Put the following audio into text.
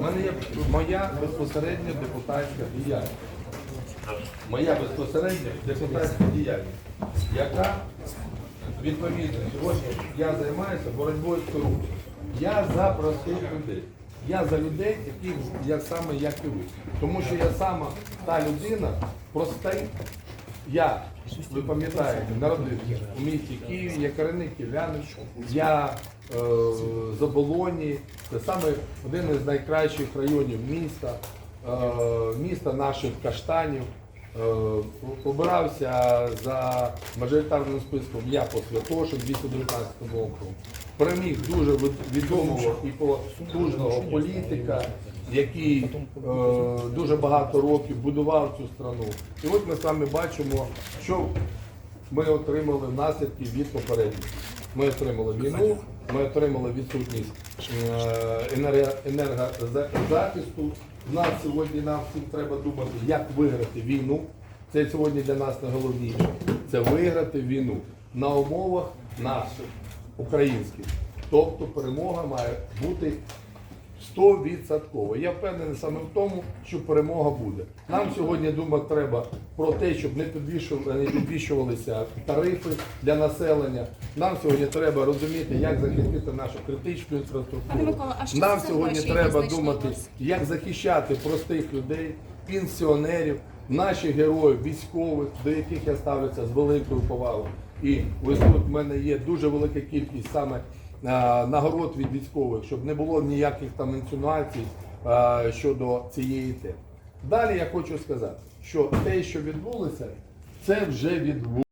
мене є моя безпосередня депутатська діяльність. Моя безпосередня депутатська діяльність, яка відповідно сьогодні я займаюся боротьбою з корупцією. Я за простих людей. Я за людей, яких я саме як і ви. Тому що я сама та людина, простий. Я, ви пам'ятаєте, народився у місті Києві, я корінний киянин, я е, з це саме один із найкращих районів міста, е, міста наших каштанів. Е, обирався за мажоритарним списком я по Святошин 219 округу. Переміг дуже відомого і потужного політика, який е, дуже багато років будував цю страну. І от ми з вами бачимо, що ми отримали наслідки від попередників. Ми отримали війну, ми отримали відсутність е, енергозахисту. Нас сьогодні нам всім треба думати, як виграти війну. Це сьогодні для нас найголовніше. Це виграти війну на умовах наших українських. Тобто перемога має бути 100%. Я впевнений саме в тому, що перемога буде. Нам сьогодні думати треба про те, щоб не підвищували- не підвищувалися тарифи для населення. Нам сьогодні треба розуміти, як захистити нашу критичну інфраструктуру. Нам сьогодні треба думати, як захищати простих людей, пенсіонерів, наших героїв, військових, до яких я ставлюся з великою повагою. І ось тут в мене є дуже велика кількість саме нагород від військових, щоб не було ніяких там інсинуацій щодо цієї теми. Далі я хочу сказати, що те, що відбулося, це вже відбулося.